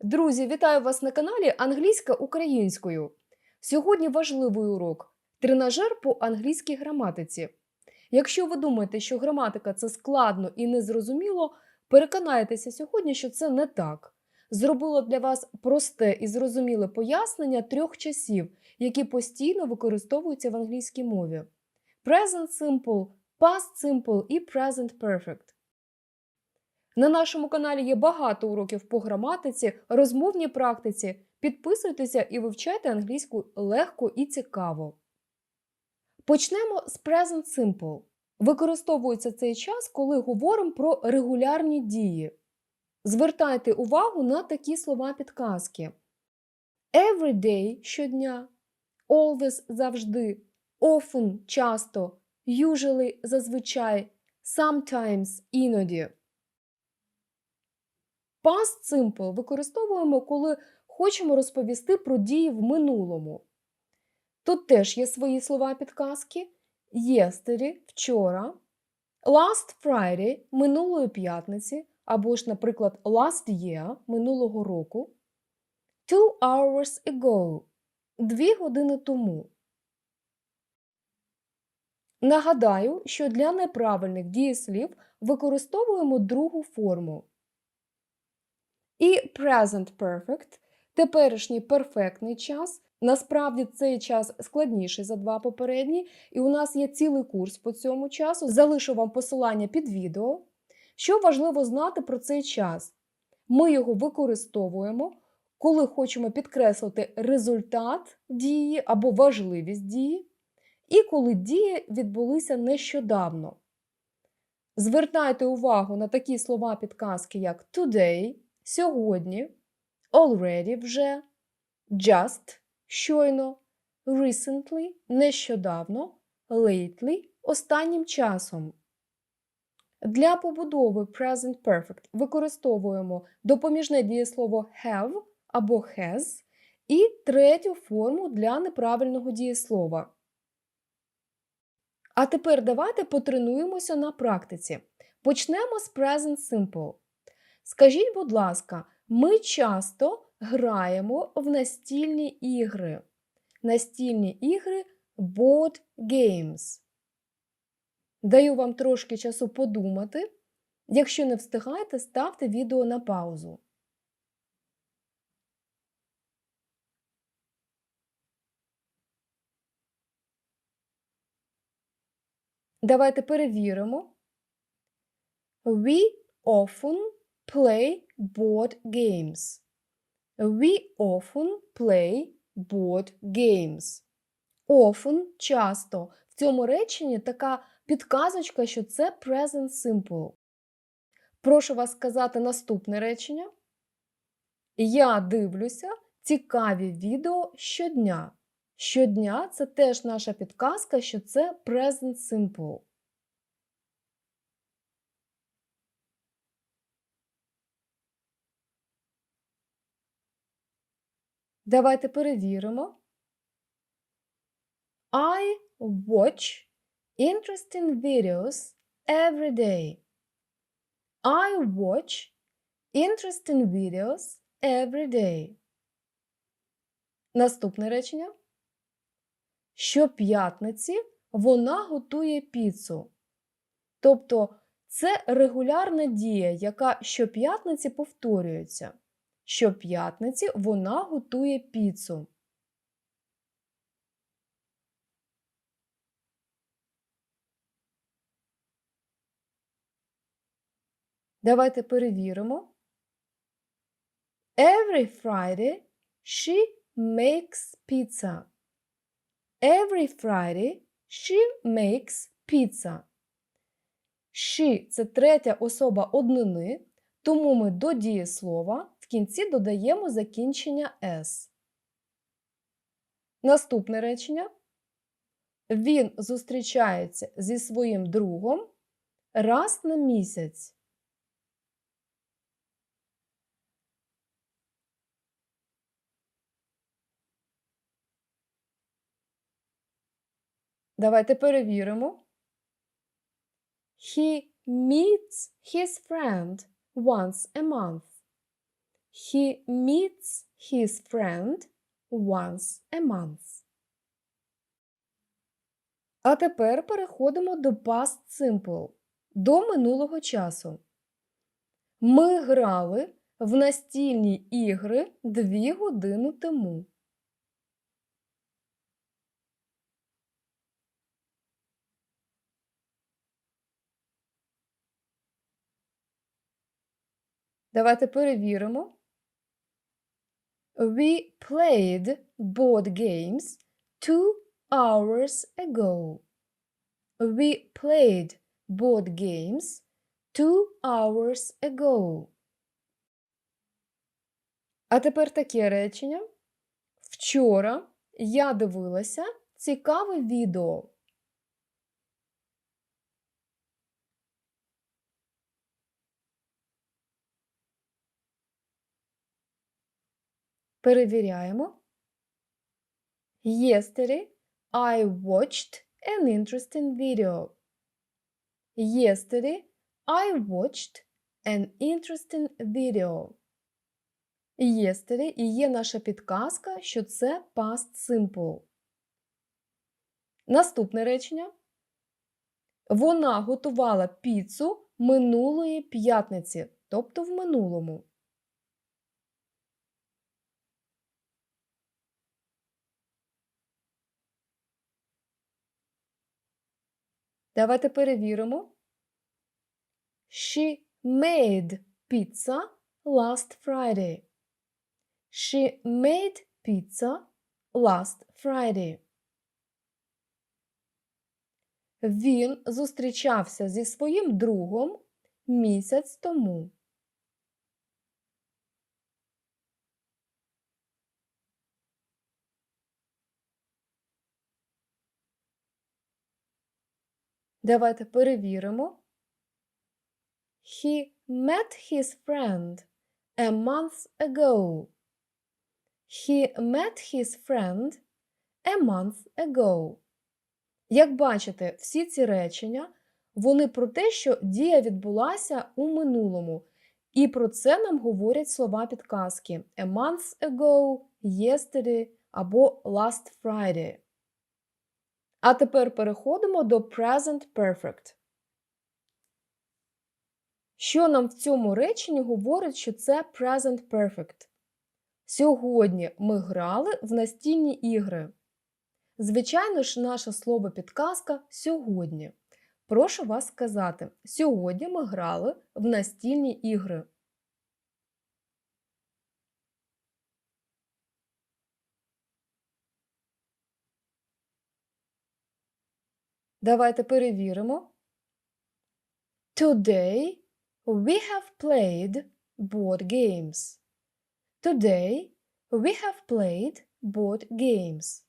Друзі, вітаю вас на каналі Англійська українською. Сьогодні важливий урок тренажер по англійській граматиці. Якщо ви думаєте, що граматика це складно і незрозуміло, переконайтеся сьогодні, що це не так. Зробила для вас просте і зрозуміле пояснення трьох часів, які постійно використовуються в англійській мові: Present Simple, Past Simple і Present Perfect. На нашому каналі є багато уроків по граматиці, розмовній практиці. Підписуйтеся і вивчайте англійську легко і цікаво. Почнемо з Present Simple. Використовується цей час, коли говоримо про регулярні дії. Звертайте увагу на такі слова підказки: Every day – щодня, always – завжди, often – часто, usually – зазвичай, sometimes – іноді. Past simple використовуємо, коли хочемо розповісти про дії в минулому. Тут теж є свої слова підказки. Yesterday – вчора, last Friday – минулої п'ятниці, або ж, наприклад, last year – минулого року, two hours ago – дві години тому. Нагадаю, що для неправильних дієслів використовуємо другу форму. І present perfect – теперішній перфектний час. Насправді цей час складніший за два попередні, і у нас є цілий курс по цьому часу. Залишу вам посилання під відео. Що важливо знати про цей час? Ми його використовуємо, коли хочемо підкреслити результат дії або важливість дії, і коли дії відбулися нещодавно. Звертайте увагу на такі слова підказки, як today сьогодні, already вже, just щойно, recently нещодавно, lately останнім часом. Для побудови present perfect використовуємо допоміжне дієслово have або has і третю форму для неправильного дієслова. А тепер давайте потренуємося на практиці. Почнемо з present simple. Скажіть, будь ласка, ми часто граємо в настільні ігри. Настільні ігри board games. Даю вам трошки часу подумати. Якщо не встигаєте, ставте відео на паузу. Давайте перевіримо. We often play board games. We often play board games. Often – часто. В цьому реченні така підказочка, що це present simple. Прошу вас сказати наступне речення. Я дивлюся цікаві відео щодня. Щодня це теж наша підказка, що це present simple. Давайте перевіримо. I watch interesting videos every day. I watch interesting videos every day. Наступне речення. Щоп'ятниці вона готує піцу. Тобто це регулярна дія, яка щоп'ятниці повторюється. Щоп'ятниці вона готує піцу. Давайте перевіримо. Every Friday she makes pizza. Every Friday she makes pizza. She – це третя особа однини, тому ми до дієслова в кінці додаємо закінчення S. Наступне речення. Він зустрічається зі своїм другом раз на місяць. Давайте перевіримо. He meets his friend once a month. He meets his friend once a month. А тепер переходимо до past simple, до минулого часу. Ми грали в настільні ігри дві години тому. Давайте перевіримо. We played board games two hours ago. We played board games two hours ago. А тепер таке речення. Вчора я дивилася цікаве відео. Перевіряємо. Yesterday I watched an interesting video. Yesterday I watched an interesting video. Yesterday і є наша підказка, що це past simple. Наступне речення. Вона готувала піцу минулої п'ятниці, тобто в минулому. Давайте перевіримо. She made pizza last Friday. She made pizza last Friday. Він зустрічався зі своїм другом місяць тому. Давайте перевіримо. He met his friend a month ago. He met his friend a month ago. Як бачите, всі ці речення вони про те, що дія відбулася у минулому. І про це нам говорять слова підказки a month ago, yesterday або last Friday. А тепер переходимо до present perfect. Що нам в цьому реченні говорить, що це present perfect? Сьогодні ми грали в настільні ігри. Звичайно ж, наше слово підказка сьогодні. Прошу вас сказати: сьогодні ми грали в настільні ігри. Давайте перевіримо. Today we have played board games. Today we have played board games.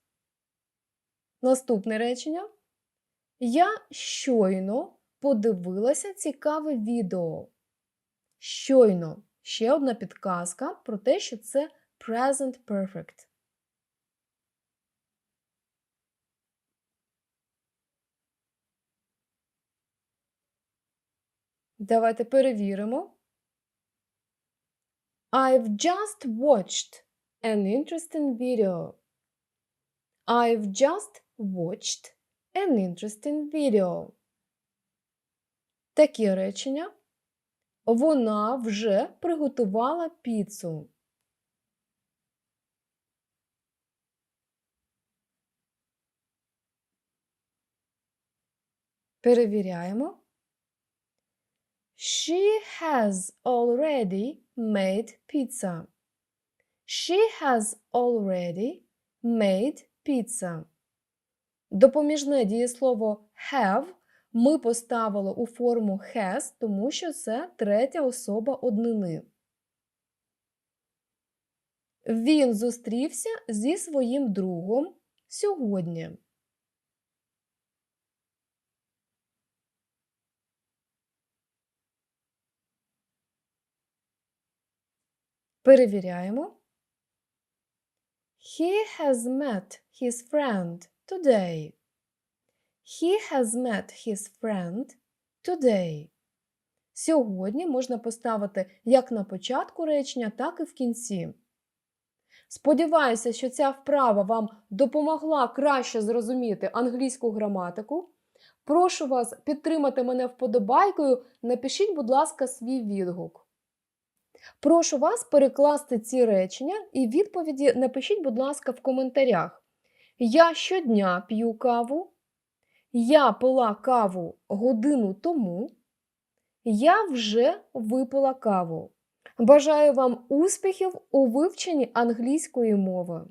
Наступне речення. Я щойно подивилася цікаве відео. Щойно. Ще одна підказка про те, що це present perfect. Давайте перевіримо. I've just watched an interesting video. I've just watched an interesting video. Такі речення. Вона вже приготувала піцу. Перевіряємо. She has already made pizza. She has already made pizza. Допоміжне дієслово have ми поставили у форму has, тому що це третя особа однини. Він зустрівся зі своїм другом сьогодні. Перевіряємо. He has met his friend today. He has met his friend today. Сьогодні можна поставити як на початку речення, так і в кінці. Сподіваюся, що ця вправа вам допомогла краще зрозуміти англійську граматику. Прошу вас підтримати мене вподобайкою. Напишіть, будь ласка, свій відгук. Прошу вас перекласти ці речення і відповіді напишіть, будь ласка, в коментарях. Я щодня п'ю каву. Я пила каву годину тому. Я вже випила каву. Бажаю вам успіхів у вивченні англійської мови.